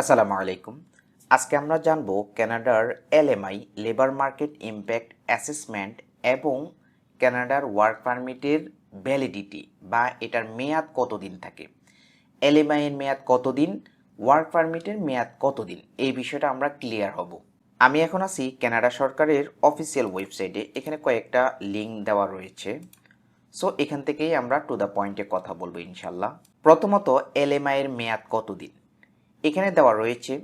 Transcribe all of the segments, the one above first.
আসসালামু আলাইকুম। আজকে আমরা জানব কানাডার LMI labour market impact assessment এবং কানাডার ওয়ার্ক পারমিটের ভ্যালিডিটি বা এটার মেয়াদ কতদিন থাকে। এলএমআই এর মেয়াদ কতদিন? ওয়ার্ক পারমিটের মেয়াদ কতদিন? এই বিষয়টা আমরা ক্লিয়ার হব। আমি এখন আছি কানাডা সরকারের অফিসিয়াল ওয়েবসাইটে এখানে কয়েকটা লিঙ্ক দেওয়া রয়েছে। সো এখান থেকেই আমরা টু দ্য পয়েন্টে কথা বলব ইনশাল্লাহ প্রথমত, এলএমআই এর মেয়াদ কতদিন? এখানে দেওয়া রয়েছে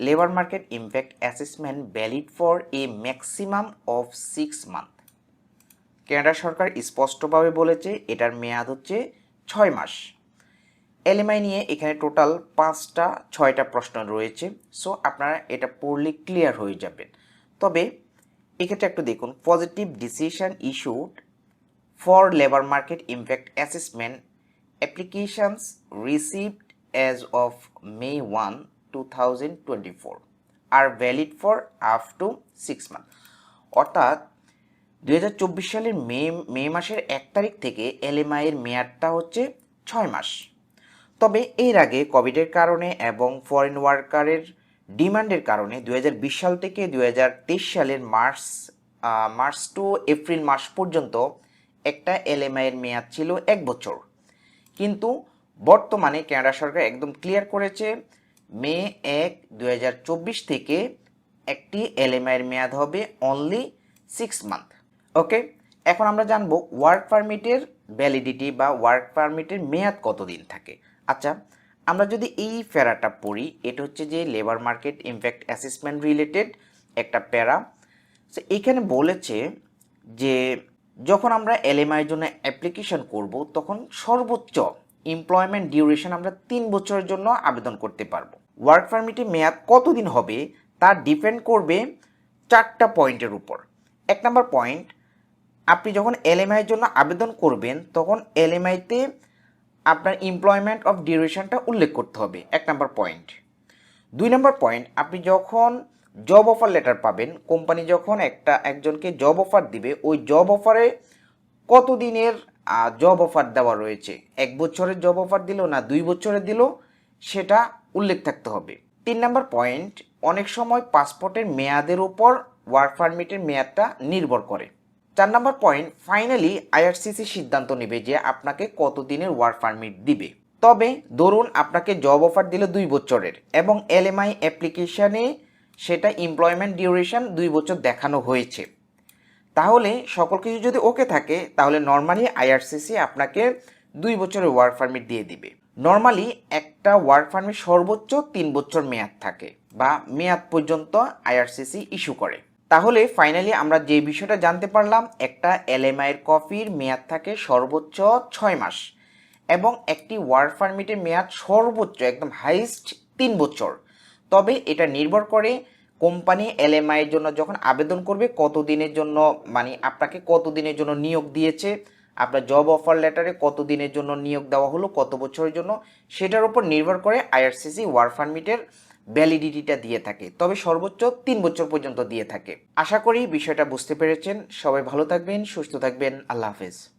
labour market impact assessment valid for a maximum of six month Canada সরকার স্পষ্টভাবে বলেছে এটার মেয়াদ হচ্ছে ছয় মাস। এলএমআই নিয়ে এখানে টোটাল পাঁচটা, ছয়টা প্রশ্ন রয়েছে সো আপনারা এটা পড়লে ক্লিয়ার হয়ে যাবেন। তবে এক্ষেত্রে একটু দেখুন positive decision issued for labour market impact assessment applications received as of May 1, 2024 are valid for up to 6 months. অর্থাৎ দুই সালের মে মে মাসের এক তারিখ থেকে এলএমআই এর মেয়াদটা হচ্ছে ছয় মাস। তবে এর আগে কোভিডের কারণে এবং ফরেন ওয়ার্কারের ডিমান্ডের কারণে হাজার বিশ সাল থেকে দু হাজার তেইশ সালের মার্চ মার্চ টু এপ্রিল মাস পর্যন্ত একটা এলএমআই এর মেয়াদ ছিল এক বছর। কিন্তু বর্তমানে কানাডা সরকার একদম ক্লিয়ার করেছে, মে এক, দুই থেকে একটি এলএমআই এর মেয়াদ হবে অনলি সিক্স মান্থ ওকে এখন আমরা জানব ওয়ার্ক পারমিটের ভ্যালিডিটি বা ওয়ার্ক পারমিটের মেয়াদ কতদিন থাকে। আচ্ছা আমরা যদি এই প্যারাটা পড়ি, এটা হচ্ছে যে labour market impact assessment related একটা প্যারা। সো এখানে বলেছে যে যখন আমরা এলএমআই জন্য অ্যাপ্লিকেশন করব, তখন সর্বোচ্চ এমপ্লয়মেন্ট ডিউরেশন আমরা তিন বছরের জন্য আবেদন করতে পারব। ওয়ার্ক পারমিটের মেয়াদ কতদিন হবে তা ডিপেন্ড করবে চারটা পয়েন্টের উপর। এক নম্বর পয়েন্ট, আপনি যখন এলএমআইয়ের জন্য আবেদন করবেন, তখন এলএমআইতে আপনার এমপ্লয়মেন্ট অফ ডিউরেশনটা উল্লেখ করতে হবে। এক নম্বর পয়েন্ট। দুই নম্বর পয়েন্ট, আপনি যখন জব অফার লেটার পাবেন কোম্পানি যখন একটা একজনকে জব অফার দিবে, ওই জব অফারে কতদিনের জব অফার দেওয়া রয়েছে। এক বছরের জব অফার দিল না, দুই বছরের দিল, সেটা উল্লেখ থাকতে হবে। তিন নম্বর পয়েন্ট অনেক সময় পাসপোর্টের মেয়াদের উপর ওয়ার্ক পারমিটের মেয়াদটা নির্ভর করে। চার নম্বর পয়েন্ট ফাইনালি আইআরসিসি সিদ্ধান্ত নেবে যে আপনাকে কতদিনের ওয়ার্ক পারমিট দিবে। তবে ধরুন আপনাকে জব অফার দিল দুই বছরের এবং এলএমআই অ্যাপ্লিকেশানে সেটা এমপ্লয়মেন্ট ডিউরেশন দুই বছর দেখানো হয়েছে। তাহলে সকল কিছু যদি ওকে থাকে, তাহলে নর্মালি আইআরসিসি আপনাকে দুই বছরের ওয়ার্ক পারমিট দিয়ে দিবে। নর্মালি একটা ওয়ার্ক পারমিট সর্বোচ্চ তিন বছর মেয়াদ থাকে বা মেয়াদ পর্যন্ত আইআরসিসি ইস্যু করে। তাহলে ফাইনালি আমরা যে বিষয়টা জানতে পারলাম, একটা এলএমআই এর কপির মেয়াদ থাকে সর্বোচ্চ ছয় মাস এবং একটি ওয়ার্ক পারমিটের মেয়াদ সর্বোচ্চ, একদম হাইস্ট তিন বছর। তবে এটা নির্ভর করে কোম্পানি এলএমআই এর জন্য যখন আবেদন করবে কত দিনের জন্য মানে আপনাকে কত দিনের জন্য নিয়োগ দিয়েছে, আপনার জব অফার লেটারে কত দিনের জন্য নিয়োগ দেওয়া হলো, কত বছরের জন্য, সেটার উপর নির্ভর করে আইআরসিসি ওয়ার্ক পারমিটের ভ্যালিডিটিটা দিয়ে থাকে। তবে সর্বোচ্চ তিন বছর পর্যন্ত দিয়ে থাকে। আশা করি বিষয়টা বুঝতে পেরেছেন। সবাই ভালো থাকবেন, সুস্থ থাকবেন। আল্লাহ হাফেজ।